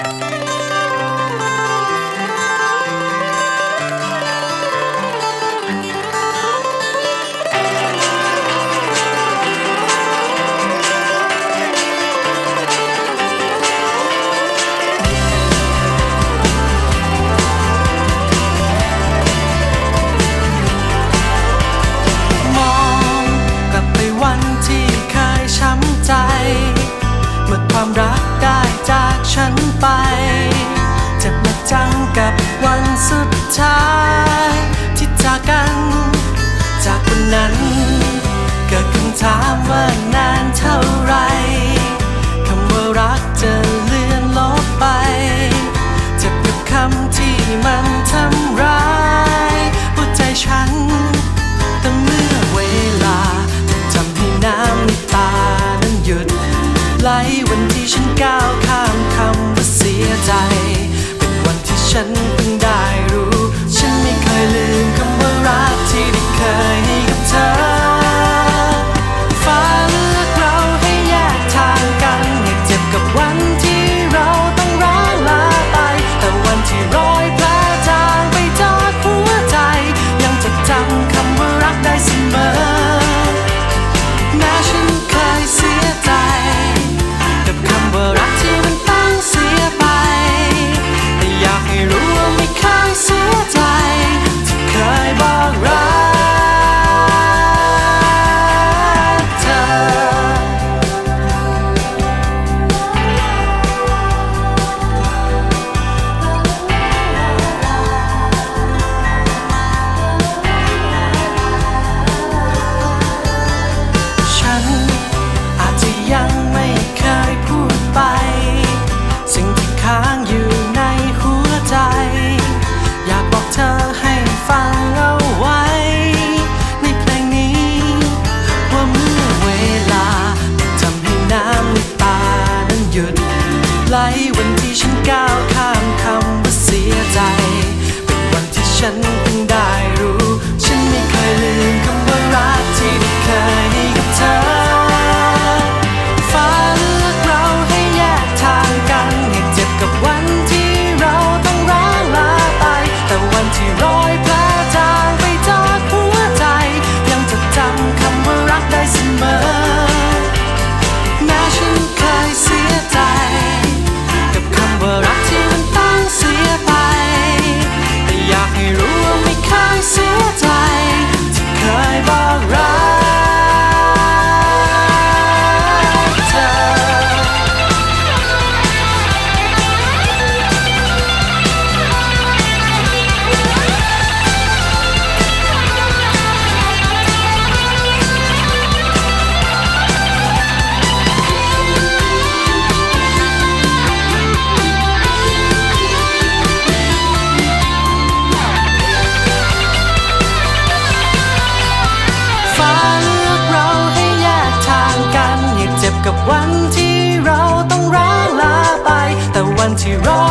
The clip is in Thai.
Música ฉันเพิ่งได้ ไหลวันที่ฉันก้าวข้ามคำว่าเสียใจ เป็นวันที่ฉัน she rolls.